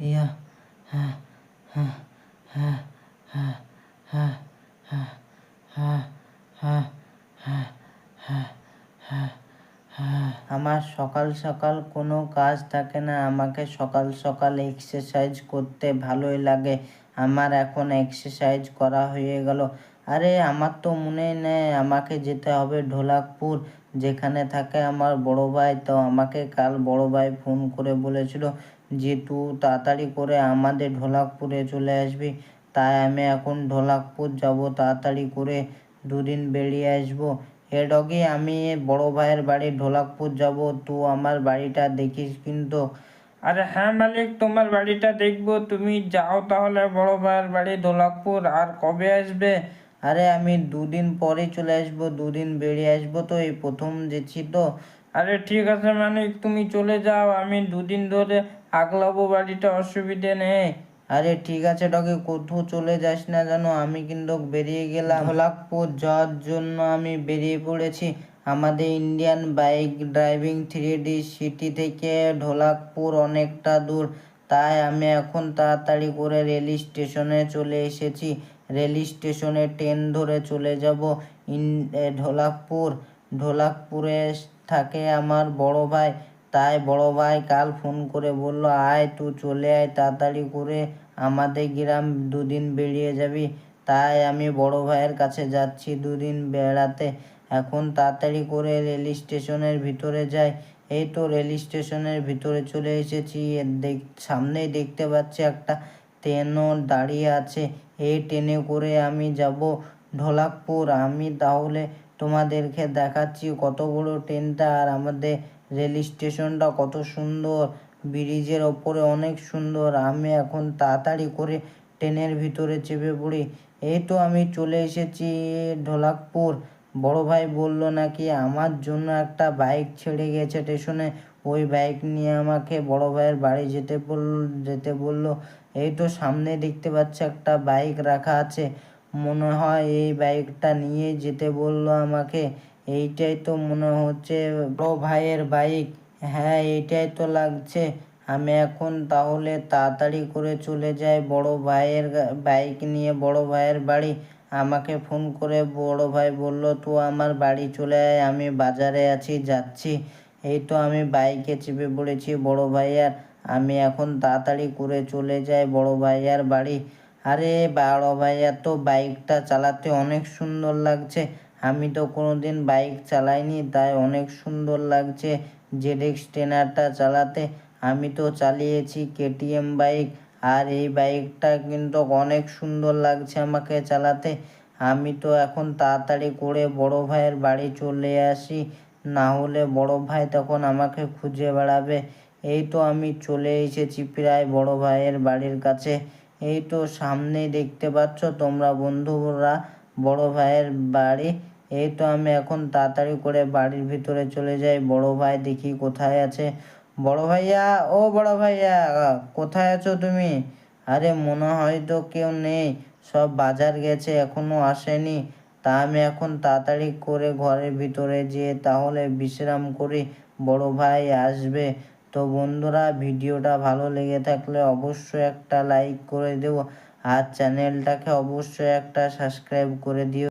ইয়া হ্যাঁ হ্যাঁ হ্যাঁ হ্যাঁ হ্যাঁ হ্যাঁ হ্যাঁ হ্যাঁ হ্যাঁ হ্যাঁ হ্যাঁ হ্যাঁ আমার সকাল সকাল কোনো কাজ থাকে না আমাকে সকাল সকাল এক্সারসাইজ করতে ভালোই লাগে আমার এখন এক্সারসাইজ করা হয়ে গেল আরে আমার তো মনে নেই, আমাকে যেতে হবে ঢোলাকপুর। যেখানে থাকে আমার বড় ভাই, তো আমাকে কাল বড় ভাই ফোন করে বলেছিল যে তুই তাড়াতাড়ি করে আমাদের ঢোলাকপুরে চলে আসবি। তাই আমি এখন ঢোলাকপুর যাব, তাড়াতাড়ি করে দুদিন বেরিয়ে আসব। হে ডগি, আমি বড় ভাইয়ের বাড়ি ঢোলাকপুর যাব তুই আমার বাড়িটা দেখিস কিন্তু। আরে হ্যাঁ মালিক, তোমার বাড়িটা দেখব। তুমি যাও তাহলে বড় ভাইয়ের বাড়ি ঢোলাকপুর, আর কবে আসবে? আরে আমি দুদিন পরে চলে আসব দুদিন বেরিয়ে আসব তো এই প্রথম যেছি তো। আরে ঠিক আছে মালিক তুমি চলে যাও আমি দুদিন ধরে আগলাবো বাড়িটা অসুবিধে নেই। আরে ঠিক আছে ডকে কোথাও চলে যাস না জানো আমি কিন্তু বেরিয়ে গেলাম। ঢোলাকপুর যাওয়ার জন্য আমি বেরিয়ে পড়েছি। আমাদের Indian bike driving three D city থেকে ঢোলাকপুর অনেকটা দূর। তাই আমি এখন তাড়াতাড়ি করে রেল স্টেশনে চলে এসেছি। রেল স্টেশনে ট্রেন ধরে চলে যাব ইন ঢোলাকপুর। ঢোলাকপুরে থাকে আমার বড় ভাই। তাই বড় ভাই কাল ফোন করে বলল, আয় তুই চলে আয় তাড়াতাড়ি করে। আমাদের গ্রাম দুদিন বেরিয়ে যাবি। তাই আমি বড় ভাইয়ের কাছে যাচ্ছি দুদিন বেড়াতে। এখন তাড়াতাড়ি করে রেল স্টেশনের ভিতরে যাই। এই তো রেল স্টেশনের ভিতরে চলে এসেছি। দেখ, সামনেই দেখতে পাচ্ছি একটা ট্রেনও দাঁড়িয়ে আছে। এই ট্রেনে করে আমি যাব ঢোলাকপুর। আমি তাহলে তোমাদেরকে দেখাচ্ছি কত বড় ট্রেনটা আর আমাদের রেল স্টেশনটা কত সুন্দর। ব্রিজের ওপরে অনেক সুন্দর। আমি এখন তাড়াতাড়ি করে ট্রেনের ভিতরে চেপে পড়ি। এই তো আমি চলে এসেছি ঢোলাকপুর। বড় ভাই বলল নাকি আমার জন্য একটা বাইক ছেড়ে গেছে স্টেশনে। ওই বাইক নিয়ে আমাকে বড় ভাইয়ের বাড়ি যেতে বল, যেতে বলল। এই তো সামনে দেখতে পাচ্ছি একটা বাইক রাখা আছে। মনে হয় এই বাইকটা নিয়ে যেতে বলল আমাকে। এইটাই তো মনে হচ্ছে বড় ভাইয়ের বাইক হ্যাঁ এইটাই তো লাগছে। আমি এখন তাহলে তাড়াতাড়ি করে চলে যাই বড় ভাইয়ের বাইক নিয়ে, বড় ভাইয়ের বাড়ি। আমাকে ফোন করে বড় ভাই বলল তো আমার বাড়ি চলে আয়, আমি বাজারে আছি, যাচ্ছি। এই তো আমি বাইকে চেপে পড়েছি বড় ভাইয়ার। আমি এখন তাড়াতাড়ি করে চলে যাই বড় ভাইয়ার বাড়ি। আরে বড় ভাইয়া, তো বাইকটা চালাতে অনেক সুন্দর লাগছে। আমি তো কোনোদিন বাইক চালাইনি, তাই অনেক সুন্দর লাগছে জেডএক্স টেনারটা চালাতে। আমি তো চালিয়েছি কেটিএম বাইক, আর এই বাইকটা কিন্তু অনেক সুন্দর লাগছে আমাকে চালাতে। আমি তো এখন তাড়াতাড়ি করে বড় ভাইয়ের বাড়ি চলে আসি, না হলে বড় ভাই তখন আমাকে খুঁজে বেড়াবে। এই তো আমি চলে এসেছি প্রায় বড় ভাইয়ের বাড়ির কাছে। এই তো সামনেই দেখতে পাচ্ছ তোমরা বন্ধুরা বড় ভাইয়ের বাড়ি। এই তো আমি এখন তাড়াতাড়ি করে বাড়ির ভিতরে চলে যাই। বড় ভাই দেখি কোথায় আছে। বড় ভাইয়া, ও বড় ভাইয়া, কোথায় আছো তুমি? আরে মনে হয় তো কেউ নেই, সব বাজার গেছে, এখনও আসেনি। তা আমি এখন তাড়াতাড়ি করে ঘরের ভিতরে যেয়ে তাহলে বিশ্রাম করি। বড় ভাই আসবে। তো বন্ধুরা, ভিডিওটা ভালো লেগে থাকলে অবশ্যই একটা লাইক করে দেবো। আর চ্যানেলটাকে অবশ্যই একটা সাবস্ক্রাইব করে দিও।